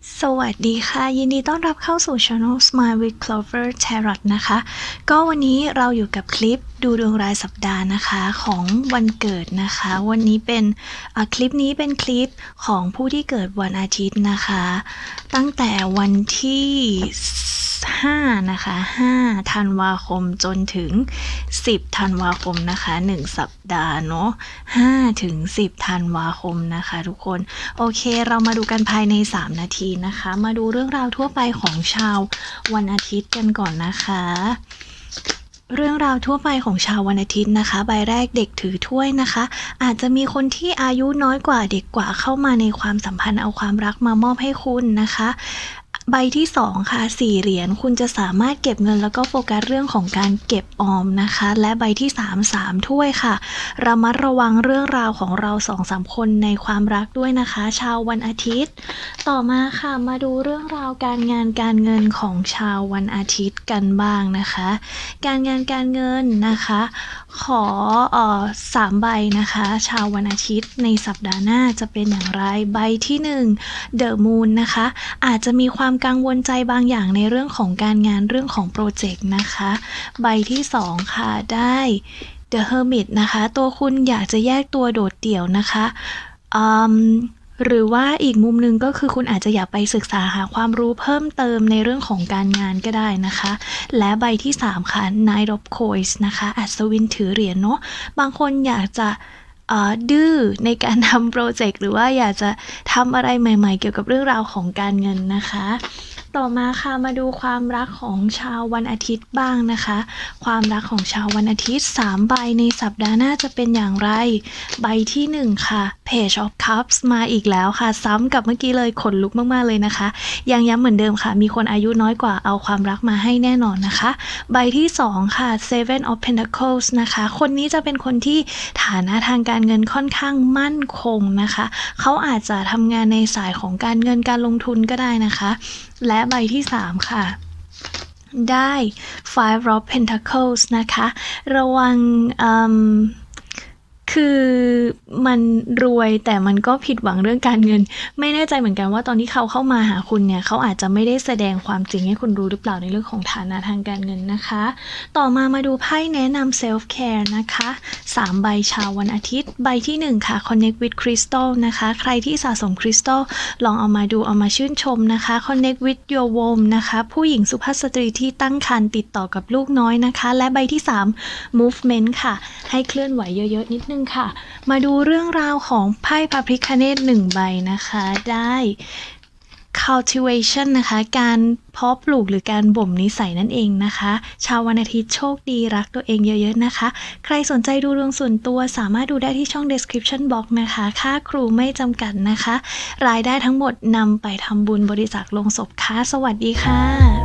สวัสดีค่ะ ยินดีต้อนรับเข้าสู่ Channel Smile with Clover Tarot นะคะ ก็วันนี้เราอยู่กับคลิปดูดวงรายสัปดาห์นะคะของวันเกิดนะคะ วันนี้เป็นอะคลิปนี้เป็นคลิปของผู้ที่เกิดวันอาทิตย์นะคะ ตั้งแต่วันที่ 5 นะคะ 5 ธันวาคมจนถึง 10 ธันวาคมนะคะ 1 สัปดาห์เนาะ5ถึง 10 ธันวาคมนะคะ ทุกคน โอเค เรามาดูกันภายใน 3 นาทีนะคะ มาดูเรื่องราวทั่วไปของชาววันอาทิตย์กันก่อนนะคะเรื่องราวทั่วไปของชาววันอาทิตย์นะคะ ใบแรกเด็กถือถ้วยนะคะ อาจจะมีคนที่อายุน้อยกว่าเด็กกว่าเข้ามาในความสัมพันธ์เอาความรักมามอบให้คุณนะคะ ใบที่ 2 ค่ะสี่เหรียญคุณจะสามารถเก็บเงินแล้วก็โฟกัสเรื่องของการเก็บออมนะคะ และใบที่ 3 3 ถ้วยค่ะ ระมัดระวังเรื่องราวของเราสองสามคนในความรักด้วยนะคะ ชาววันอาทิตย์ ต่อมาค่ะมาดูเรื่องราวการงานการเงินของชาววันอาทิตย์กันบ้างนะคะ การงานการเงินนะคะ ขอออสามใบนะคะ ชาววันอาทิตย์ในสัปดาห์หน้าจะเป็นอย่างไรใบที่ 1 The Moon นะคะ อาจจะมีความกังวลใจบางอย่างในเรื่องของการงานเรื่องของโปรเจกต์นะคะ ใบที่ 2 ค่ะได้ The Hermit นะคะ ตัวคุณอยากจะแยกตัวโดดเดี่ยวนะคะ หรือว่าอีกมุมหนึ่งก็คือคุณอาจจะอยากไปศึกษาหาความรู้เพิ่มเติมในเรื่องของการงานก็ได้นะคะ และใบที่ 3 ค่ะ n i g h t of Coins นะคะ อัศวินถือเหรียญเนาะบางคนอยากจะดื้อในการทำโปรเจกต์หรือว่าอยากจะทำอะไรใหม่ ๆ เกี่ยวกับเรื่องราวของการเงินนะคะ ต่อมาค่ะมาดูความรักของชาววันอาทิตย์บ้างนะคะ ความรักของชาววันอาทิตย์ 3 ใบในสัปดาห์หน้าจะเป็นอย่างไร ใบที่ 1 ค่ะ Page of Cups มาอีกแล้วค่ะ ซ้ำกับเมื่อกี้เลยขนลุกมาก ๆ เลยนะคะ ยังย้ำเหมือนเดิมค่ะ มีคนอายุน้อยกว่าเอาความรักมาให้แน่นอนนะคะ ใบที่ 2 ค่ะ Seven of Pentacles นะคะ คนนี้จะเป็นคนที่ฐานะทางการเงินค่อนข้างมั่นคงนะคะ เขาอาจจะทำงานในสายของการเงินการลงทุนก็ได้นะคะ และใบที่ 3 ค่ะได้ Five of Pentacles นะคะ ระวัง คือมันรวยแต่มันก็ผิดหวังเรื่องการเงิน ไม่แน่ใจเหมือนกันว่าตอนที่เขาเข้ามาหาคุณเนี่ยเขาอาจจะไม่ได้แสดงความจริงให้คุณรู้หรือเปล่าในเรื่องของฐานะทางการเงินนะคะ ต่อมามาดูไพ่แนะนำ self care นะคะ3ใบชาววันอาทิตย์ ใบที่ 1 ค่ะ connect with crystal นะคะ ใครที่สะสมคริสตัลลองเอามาดูเอามาชื่นชมนะคะ connect with your womb นะคะ ผู้หญิงสุภาพสตรีที่ตั้งครรภ์ติดต่อกับลูกน้อยนะคะ และใบที่ 3 movement ค่ะ ให้เคลื่อนไหวเยอะๆนิดนึงค่ะ มาดูเรื่องราวของไพ่พระพิคเนตหนึ่งใบนะคะ ได้ cultivation นะคะ การเพาะปลูกหรือการบ่มนิสัยนั่นเองนะคะ ชาววันอาทิตย์โชคดีรักตัวเองเยอะๆนะคะ ใครสนใจดูดวงส่วนตัวสามารถดูได้ที่ช่อง description box นะคะ ค่าครูไม่จำกัดนะคะ รายได้ทั้งหมดนำไปทำบุญบริจาคลงศพค่ะ สวัสดีค่ะ